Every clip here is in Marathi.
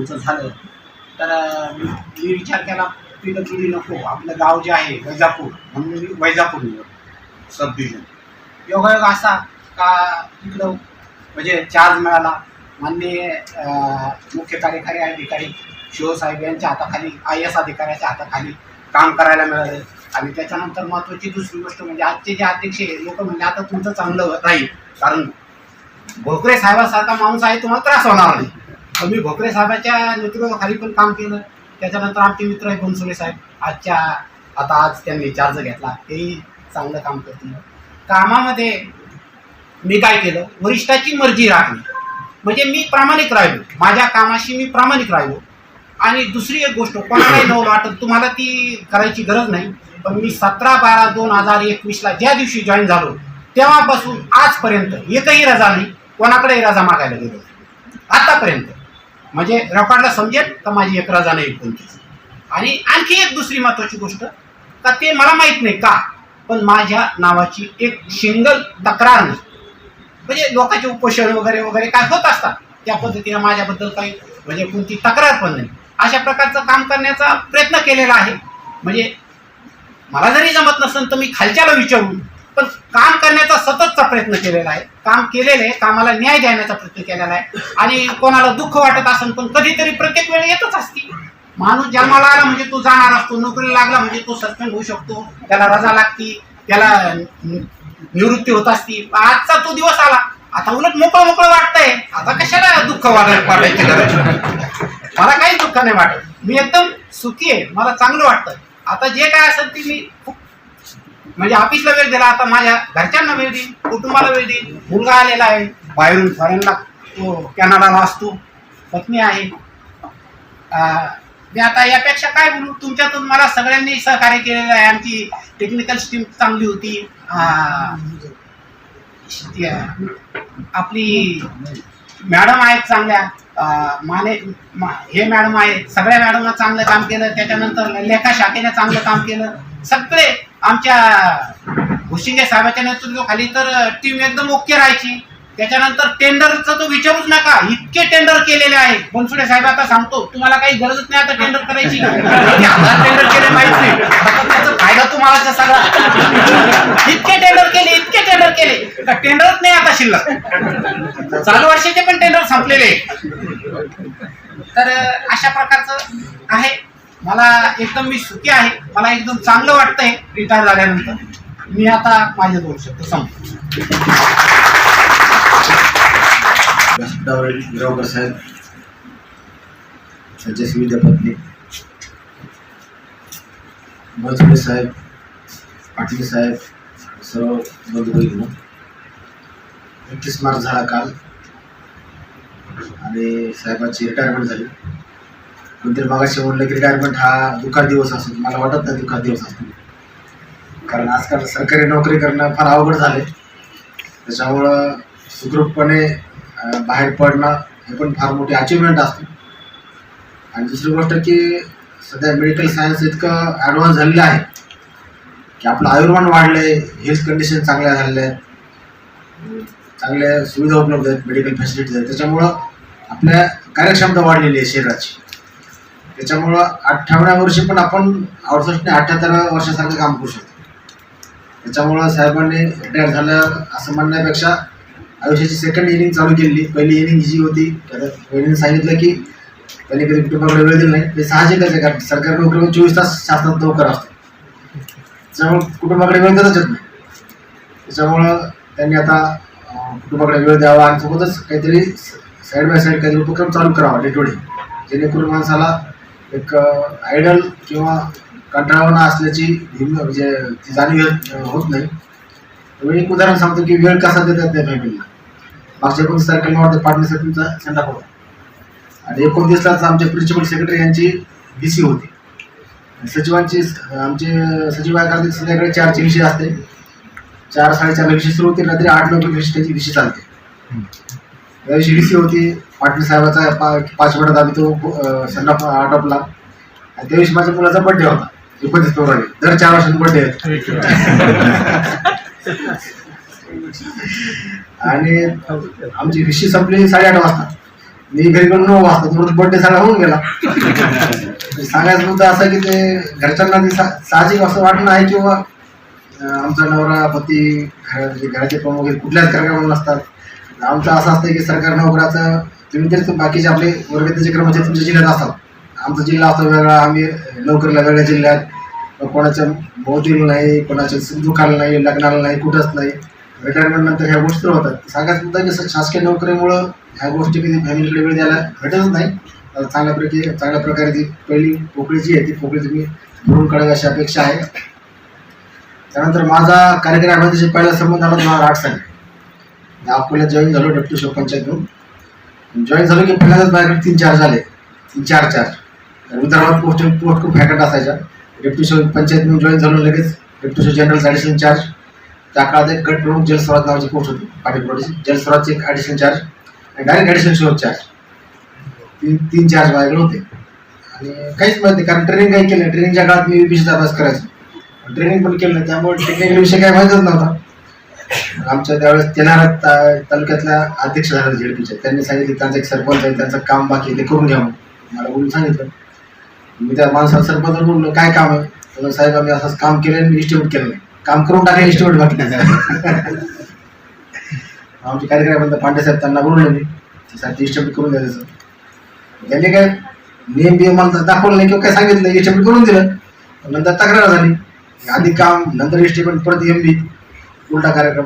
आमचं झालं. तर मी विचार केला तिथं डब्ल्यू नको आपलं गाव जे आहे वैजापूर म्हणून मी वैजापूर निवड सब डिव्हिजन योगायोग असा का तिकडं म्हणजे चार्ज मिळाला. माननीय मुख्य कार्यकारी अधिकारी शिवसाहेब यांच्या हाताखाली आय एस अधिकाऱ्याच्या हाताखाली काम करायला मिळालं. आणि त्याच्यानंतर महत्त्वाची दुसरी गोष्ट म्हणजे आजचे जे अध्यक्ष आहे लोक म्हणजे आता तुमचं चांगलं राहील. कारण भोकरे साहेबासारखा माणूस आहे तुम्हाला त्रास होणार नाही. मी भोकरे साहेबाच्या नेतृत्वाखाली पण काम केलं. त्याच्यानंतर आमचे मित्र आहे बनसोडे साहेब. आजच्या आता आज त्यांनी चार्ज घेतला. तेही चांगलं काम करतील. कामामध्ये मी काय केलं? वरिष्ठाची मर्जी राखली म्हणजे मी प्रामाणिक राहिलो. माझ्या कामाशी मी प्रामाणिक राहिलो. आणि दुसरी एक गोष्ट कोणालाही नवलं वाटत तुम्हाला ती करायची गरज नाही. पण मी सतरा बारा दोन हजार एकवीसला ज्या दिवशी जॉईन झालो तेव्हापासून आजपर्यंत एकही रजा नाही. कोणाकडेही रजा मागायला गेलो आतापर्यंत. म्हणजे रेकॉर्डला समजेल तर माझी एक रजा एकोणतीस कोणतीच? आणि आणखी एक दुसरी महत्त्वाची गोष्ट का ते मला माहीत नाही का पण माझ्या नावाची एक सिंगल तक्रार नाही. म्हणजे लोकांचे उपोषण वगैरे वगैरे काय होत असतात त्या पद्धतीने माझ्याबद्दल काही म्हणजे कोणती तक्रार पण नाही. अशा प्रकारचं काम करण्याचा प्रयत्न केलेला आहे. म्हणजे मला जरी जमत नसेल तर मी खालच्याला विचारून पण काम करण्याचा सततचा प्रयत्न केलेला आहे. काम केलेलं आहे कामाला न्याय देण्याचा प्रयत्न केलेला आहे. आणि कोणाला दुःख वाटत असेल पण कधीतरी प्रत्येक वेळ येतच असते. माणूस जन्माला आला म्हणजे तो जाणार असतो नोकरीला लागला म्हणजे तो सस्पेंड होऊ शकतो त्याला रजा लागती त्याला निवृत्ती होत असती. आजचा तो दिवस आला. आता उलट मोकळं मोकळं वाटतंय. आता कशाला दुःख वाटायला वाटायची गरज मला काही दुःख नाही वाटत. मी एकदम सुखी आहे. मला चांगलं वाटतं. आता जे काय असेल ते मी खूप म्हणजे ऑफिसला वेळ दिला आता माझ्या घरच्यांना वेळ देईन कुटुंबाला वेळ देईन मुलगा आलेला आहे बाहेरून फॉरेनला तो कॅनडाला असतो पत्नी आहे. मी आता यापेक्षा काय बोलू तुमच्यातून मला सगळ्यांनी सहकार्य केलेलं आहे. आमची टेक्निकल स्टीम चांगली होती. आपली मॅडम आहेत चांगल्या. माने मा- हे मॅडम आहेत. सगळ्या मॅडमनं चांगलं काम केलं. त्याच्यानंतर लेखा शाखेने चांगलं काम केलं. सगळे आमच्या भुशिंगे साहेबाच्या नेतृत्वाखाली तर टीम एकदम ओके राहायची. त्याच्यानंतर टेंडरचा तो विचारूच नका. इतके टेंडर केलेले आहे. बनसुडे साहेब आता सांगतो तुम्हाला काही गरजच नाही आता टेंडर करायची. किती हजार टेंडर केले माहीत नाही. त्याचा फायदा तुम्हाला सगळा. इतके टेंडर केले इतके टेंडर केले. का टेंडरच नाही आता शिल्लक. चालू वर्षाचे पण टेंडर संपलेले. तर अशा प्रकारचं आहे. मला एकदम मी सुखी आहे. मला एकदम चांगलं वाटतंय रिटायर झाल्यानंतर. मी आता माझे दोन शब्द संपतो गिरावकर साहेब तेजस्वी पत्नी बनसोडे साहेब पाटील साहेब सर्व बंधू एकतीस मार्च झाला काल. आणि साहेबांची रिटायरमेंट झाली. नंतर मागाशी म्हणलं की रिटायरमेंट हा दुःखात दिवस असतो. मला वाटत नाही दुःखात दिवस असतो. कारण आजकाल सरकारी नोकरी करणं फार अवघड झाले त्याच्यामुळं सुखरूपपणे बाहेर पडणं हे पण फार मोठी अचिव्हमेंट असते. आणि दुसरी गोष्ट की सध्या मेडिकल सायन्स इतकं ॲडव्हान्स झालेलं आहे की आपलं आयुर्मान वाढले हेल्थ कंडिशन चांगल्या झालेल्या आहेत. चांगल्या सुविधा उपलब्ध आहेत मेडिकल फॅसिलिटीज आहेत. त्याच्यामुळं आपल्या कार्यक्षमता वाढलेली आहे शरीराची. त्याच्यामुळं अठ्ठावन्न वर्षी पण आपण अडुसष्ट अठ्ठ्याहत्तर वर्षासारखं काम करू शकतो. त्याच्यामुळं साहेबांनी रिटायर झालं असं म्हणण्यापेक्षा आयुष्याची सेकंड इनिंग चालू केली पहिली इनिंग जी होती तर सांगितलं की त्यांनी कधी कुटुंबाकडे वेळ दिला नाही ते साहजिकच आहे कारण सरकारी नोकरीमध्ये चोवीस तास शासनात नोकर असतो. त्याच्यामुळे कुटुंबाकडे वेळ देतच येत नाही. त्याच्यामुळं त्यांनी आता कुटुंबाकडे वेळ द्यावा आणि सोबतच काहीतरी साईड बाय साईड काहीतरी उपक्रम चालू करावा डे टू डे जेणेकरून माणसाला एक आयडल किंवा कंटाळवाणा असल्याची हिम म्हणजे ती जाणीव होत नाही. मी एक उदाहरण सांगतो की वेळ कसा देतात त्या फॅमिलीला मागच्या एकोणतीस तारखेला वाटतं पाटणीचा तुमचा सेंडा होता. आणि एकोणतीसलाच आमचे प्रिन्सिपल सेक्रेटरी यांची बी सी होती. सचिवांची आमचे सचिव काय करतात संध्याकाळी चारची विषय असते. चार साडेचारला विषय सुरू होते रात्री आठ नऊ विषय त्याची विषय चालते. त्या दिवशी विसी होती पाटील साहेबाचा पा पाच मिनिटात आम्ही तो सेंडा आटोपला. आणि त्या दिवशी माझ्या मुलाचा बर्थडे होता एकोणतीस फेब्रुवारी. दर चार वर्षांनी बर्थडे आणि आमची विशी संपली साडेआठ वाजता. मी घरी पण नऊ वाजता तुमचा बर्थडे सगळा होऊन गेला. सांगायचं मुद्दा असा की ते घरच्यांना ते साहजिक असं वाटणं आहे किंवा आमचा नवरा पती घराचे घराचे प्रमुख कुठल्याच कार्यक्रमाला नसतात. आमचं असं असतं की सरकारी नोकराचं तुम्ही तेच बाकीचे आपले वर्गतेचे कर्मचारी तुमच्या जिल्ह्यात असतात आमचा जिल्हा असतो वेगळा आम्ही नोकरीला वेगळ्या जिल्ह्यात. कोणाच्या मोदीला नाही कोणाच्या दुखाला नाही लग्नाला नाही कुठंच नाही. रिटायरमेंट नंतर ह्या गोष्टी तर होतात. सांगायचं मुद्दा की शासकीय नोकरीमुळं ह्या गोष्टी कधी फॅमिलीकडे वेळ द्यायला भेटतच नाही. चांगल्या प्रकारे चांगल्या प्रकारे ती पहिली पोकळी जी आहे ती पोकळी तुम्ही भरून काढावी अशी अपेक्षा आहे. त्यानंतर माझा कार्यक्रम अभिनेत्याशी पहिला संबंध आला दोन हजार आठ साली. अकोल्यात जॉईन झालो डेप्टी शो घेऊन. जॉईन झालो की पहिल्यांदाच माझ्याकडे तीन चार झाले. तीन चार चार. विदर्भात पोस्ट पोस्ट खूप फॅकट असायच्या. डेप्टी पंचायत म्हणून जॉईन झालो लगेच. डेप्टी शो जनरल ॲडिशनल चार्ज त्या काळात एक गट प्रमुख जलस्वराज नावाची पोस्ट होती पाटील जलस्वराजचे एक ॲडिशनल चार्ज आणि डायरेक्ट ॲडिशनल शोध चार्ज तीन तीन चार्ज माझ्याकडे होते. आणि काहीच माहिती नाही कारण ट्रेनिंग काही केलं ट्रेनिंगच्या काळात मी विषयाचा अभ्यास करायचो. ट्रेनिंग पण केलं नाही त्यामुळे टेक्निकल विषय काही माहितच नव्हता. आमच्या त्यावेळेस तेनारा तालुक्यातल्या अध्यक्ष झाला झेडपीचे त्यांनी सांगितले त्यांचं एक सरपंच आहे त्यांचं काम बाकी ते करून घ्या मला बोलून सांगितलं. मी त्या माणसाला सरपंच बोललो काय काम आहे? तर साहेब आम्ही असंच काम केलं आणि इस्टिमेट केलं नाही. काम करून टाकलं इस्टिमेट बाकी नाही आमचे कार्यक्रम पांडे साहेब त्यांना बोललो मी साहेब इस्टिमेट करून द्यायचं त्यांनी काय नियम बियम मला दाखवलं नाही किंवा काय सांगितलं इस्टिमेट करून दिलं. नंतर तक्रार झाली. आधी काम नंतर इस्टिमेट परत एम बी उलटा कार्यक्रम.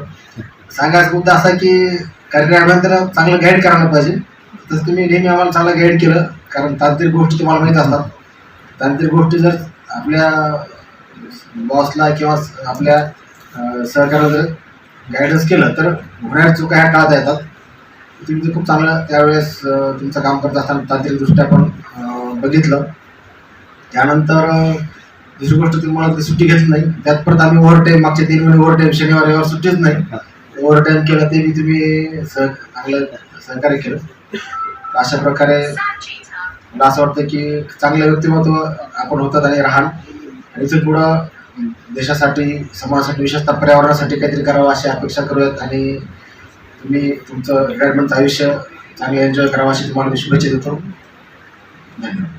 सांगायचा मुद्दा असा की कार्यक्रमानंतर चांगलं गाईड करायला पाहिजे. तसं तुम्ही नेहमी आम्हाला चांगलं गाईड केलं. कारण तांत्रिक गोष्टी तुम्हाला माहीत असतात. तांत्रिक गोष्टी जर आपल्या बॉसला किंवा आपल्या सहकार्याला जर गायडन्स केलं तर होणाऱ्या चुका ह्या टाळता येतात. तुम्ही ते खूप चांगलं त्यावेळेस तुमचं काम करत असताना तांत्रिकदृष्ट्या पण बघितलं. त्यानंतर दुसरी गोष्ट तुम्हाला ती सुट्टी घेतली नाही. त्यात परत आम्ही ओव्हर टाईम मागचे तीन महिने ओव्हर टाईम शनिवार रविवार सुट्टीच नाही. ओव्हर टाईम केलं ते बी तुम्ही सह चांगलं सहकार्य केलं. अशा प्रकारे मला असं वाटतं की चांगलं व्यक्तिमत्व आपण होतात आणि राहाल. आणि इथून पुढं देशासाठी समाजासाठी विशेषतः पर्यावरणासाठी काहीतरी करावं अशी अपेक्षा करूयात. आणि तुम्ही तुमचं रिटायरमेंटचं आयुष्य चांगलं एन्जॉय करावं अशी तुम्हाला मी शुभेच्छा देतो. धन्यवाद.